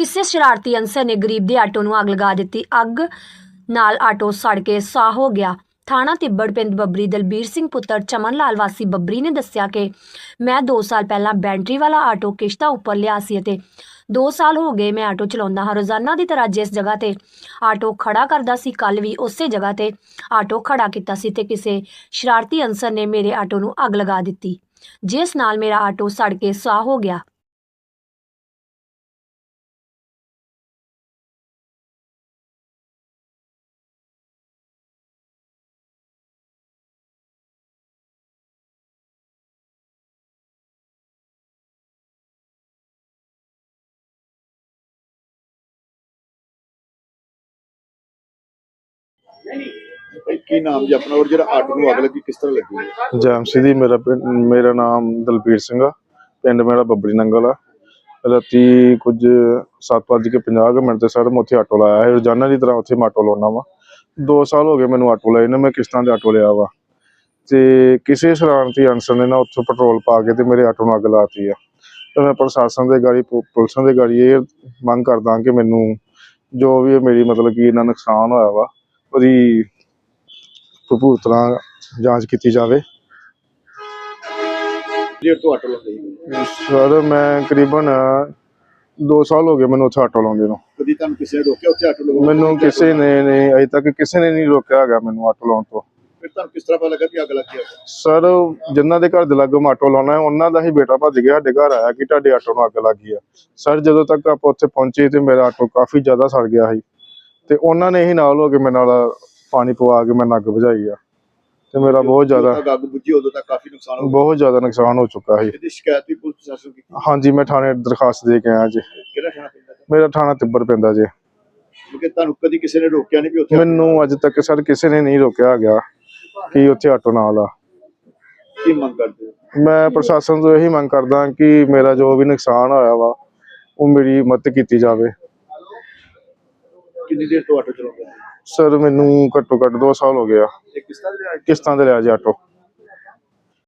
ਕਿਸੇ ਸ਼ਰਾਰਤੀ ਅਨਸਰ ਨੇ ਗਰੀਬ ਦੇ ਆਟੋ ਨੂੰ ਅੱਗ ਲਗਾ ਦਿੱਤੀ। ਅੱਗ ਨਾਲ ਆਟੋ ਸੜ ਕੇ ਸਾਹ ਹੋ ਗਿਆ। ਥਾਣਾ ਤਿੱਬੜ ਪਿੰਡ ਬੱਬਰੀ ਦਲਬੀਰ ਸਿੰਘ ਪੁੱਤਰ ਚਮਨ ਲਾਲ ਵਾਸੀ ਬੱਬਰੀ ਨੇ ਦੱਸਿਆ ਕਿ ਮੈਂ 2 ਸਾਲ ਪਹਿਲਾਂ ਬੈਟਰੀ ਵਾਲਾ ਆਟੋ ਕਿਸ਼ਤਾ ਉੱਪਰ ਲਿਆ ਸੀ ਅਤੇ 2 ਸਾਲ ਹੋ ਗਏ ਮੈਂ ਆਟੋ ਚਲਾਉਂਦਾ ਹਾਂ। ਰੋਜ਼ਾਨਾ ਦੀ ਤਰ੍ਹਾਂ ਜਿਸ ਜਗ੍ਹਾ ਤੇ ਆਟੋ ਖੜਾ ਕਰਦਾ ਸੀ ਕੱਲ ਵੀ ਉਸੇ ਜਗ੍ਹਾ ਤੇ ਆਟੋ ਖੜਾ ਕੀਤਾ ਸੀ ਤੇ ਕਿਸੇ ਸ਼ਰਾਰਤੀ ਅਨਸਰ ਨੇ ਮੇਰੇ ਆਟੋ ਨੂੰ ਅੱਗ ਲਗਾ ਦਿੱਤੀ। ਜਿਸ ਨਾਲ ਮੇਰਾ ਆਟੋ ਸੜ ਕੇ ਸਾਹ ਹੋ ਗਿਆ। ਭਾਈ ਕੀ ਨਾਮ ਜੀ ਆਪਣਾ ਔਰ ਜਿਹੜਾ ਆਟੋ ਨੂੰ ਅੱਗ ਲੱਗੀ, ਕਿਸ ਤਰ੍ਹਾਂ ਲੱਗੀ? ਜੈਮਸੀ ਦੀ ਮੇਰਾ ਪਿੰਡ- ਮੇਰਾ ਨਾਮ ਦਲਬੀਰ ਸਿੰਘ ਆ। ਪਿੰਡ ਮੇਰਾ ਬੱਬਰੀ ਨੰਗਲ ਆ। ਰਾਤੀ ਕੁਝ 7:50 ਮਿੰਟ ਤੇ ਸਰ ਮੈਂ ਉੱਥੇ ਆਟੋ ਲਾਇਆ ਹੈ ਰੋਜ਼ਾਨਾ ਦੀ ਤਰ੍ਹਾਂ ਉੱਥੇ ਮੈਂ ਆਟੋ ਲਾਉਣਾ ਵਾ। 2 ਸਾਲ ਹੋ ਗਏ ਮੈਨੂੰ ਆਟੋ ਲਾਏ ਨੇ, ਮੈਂ ਕਿਸ਼ਤਾਂ ਤੇ ਆਟੋ ਲਿਆ ਵਾ। ਤੇ ਕਿਸੇ ਸ਼ਰਾਰਤੀ ਅਨਸਰ ਨੇ ਨਾ ਉੱਥੋਂ ਪੈਟਰੋਲ ਪਾ ਕੇ ਤੇ ਮੇਰੇ ਆਟੋ ਨੂੰ ਅੱਗ ਲਾਤੀ ਆ। ਤੇ ਮੈਂ ਪ੍ਰਸ਼ਾਸਨ ਦੇ ਗਾੜੀ ਪੁਲਿਸਾਂ ਦੇ ਗਾੜੀ ਇਹ ਮੰਗ ਕਰਦਾ ਕਿ ਮੈਨੂੰ ਜੋ ਵੀ ਮੇਰੀ ਮਤਲਬ ਕਿ ਇਹਨਾਂ ਨੁਕਸਾਨ ਹੋਇਆ ਵਾ, ਉਹਦੀ ਭਰਪੂਰ ਤਰ੍ਹਾਂ ਜਾਂਚ ਕੀਤੀ ਜਾਵੇ। ਜਿਹੜਾ ਤੋਂ ਆਟੋ ਲਾਉਂਦੇ ਸਰ ਮੈਂ ਕਰੀਬਨ 2 ਸਾਲ ਹੋ ਗਏ ਮੈਨੂੰ ਉੱਥੇ ਆਟੋ ਲਾਉਂਦੇ ਨੂੰ। ਕਦੀ ਤੁਹਾਨੂੰ ਕਿਸੇ ਨੇ ਰੋਕਿਆ ਉੱਥੇ ਆਟੋ ਲਗਾਉਣ ਮੈਨੂੰ ਕਿਸੇ ਨੇ ਨਹੀਂ ਅਜੇ ਤੱਕ ਕਿਸੇ ਨੇ ਨਹੀਂ ਰੋਕਿਆ ਹੈਗਾ ਮੈਨੂੰ ਆਟੋ ਲਾਉਣ ਤੋਂ। ਫਿਰ ਤੁਹਾਨੂੰ ਕਿਸ ਤਰ੍ਹਾਂ ਪਤਾ ਲੱਗਾ ਕਿ ਅੱਗ ਲੱਗੀ ਆ ਸਰ ਜਿਨ੍ਹਾਂ ਦੇ ਘਰ ਦੇ ਲਾਗੇ ਆਟੋ ਲਾਉਣਾ ਹੈ ਉਹਨਾਂ ਦਾ ਹੀ ਬੇਟਾ ਭੱਜ ਗਿਆ ਸਾਡੇ ਘਰ ਆਇਆ ਕਿ ਤੁਹਾਡੇ ਆਟੋ ਨੂੰ ਅੱਗ ਲੱਗ ਗਈ ਆ। ਸਰ ਜਦੋਂ ਤੱਕ ਆਪਾਂ ਉੱਥੇ ਪਹੁੰਚੇ ਤੇ ਮੇਰਾ ਆਟੋ ਕਾਫੀ ਜ਼ਿਆਦਾ ਸੜ ਗਿਆ ਸੀ। ਤੇ ਉਹਨਾਂ ਨੇ ਹੀ ਨਾਲ ਹੋ ਕੇ ਮੇਰੇ ਨਾਲ ਪਾਣੀ ਪਵਾ ਕੇ ਮੈਨੂੰ ਅੱਗ ਬੁਝਾਈ ਆ। ਤੇ ਮੇਰਾ ਬਹੁਤ ਜ਼ਿਆਦਾ ਅੱਗ ਬੁੱਝੀ ਉਦੋਂ ਤੱਕ ਕਾਫੀ ਨੁਕਸਾਨ ਹੋ ਬਹੁਤ ਜ਼ਿਆਦਾ ਨੁਕਸਾਨ ਹੋ ਚੁੱਕਾ ਸੀ। ਇਹਦੀ ਸ਼ਿਕਾਇਤ ਵੀ ਪੁਲਿਸ ਪ੍ਰਸ਼ਾਸਨ ਕੀਤੀ? ਹਾਂਜੀ ਮੈਂ ਥਾਣੇ ਦਰਖਾਸਤ ਦੇ ਕੇ ਆਇਆ ਜੀ। ਕਿਹੜਾ ਥਾਣਾ ਪੈਂਦਾ ਮੇਰਾ ਥਾਣਾ ਤਿੱਬਰ ਪੈਂਦਾ ਜੀ। ਕਿਉਂਕਿ ਤੁਹਾਨੂੰ ਕਦੀ ਕਿਸੇ ਨੇ ਰੋਕਿਆ ਨਹੀਂ ਵੀ ਉੱਥੇ ਮੈਨੂੰ ਅੱਜ ਤੱਕ ਸਰ ਕਿਸੇ ਨੇ ਨਹੀਂ ਰੋਕਿਆ ਗਿਆ ਕਿ ਉੱਥੇ ਆਟੋ ਨਾ ਲਾ ਕੀ ਮੰਗ ਕਰਦੇ ਮੈਂ ਪ੍ਰਸ਼ਾਸਨ ਤੋਂ ਇਹੀ ਮੰਗ ਕਰਦਾ ਕਿ ਮੇਰਾ ਜੋ ਵੀ ਨੁਕਸਾਨ ਹੋਇਆ ਵਾ ਉਹ ਮੇਰੀ ਮਦਦ ਕੀਤੀ ਜਾਵੇ। ਕਿੰਨੀ ਦੇਰ ਤੋਂ ਆਟੋ ਚਲਾਉਂਦੇ ਹੋ? ਸਰ ਮੈਨੂੰ ਘੱਟੋ ਘੱਟ 2 ਸਾਲ ਹੋ ਗਏ ਆ। ਇਹ ਕਿਸ ਤਰ੍ਹਾਂ ਦੇ ਕਿਸ਼ਤਾਂ ਤੇ ਲਿਆ ਜੀ ਆਟੋ?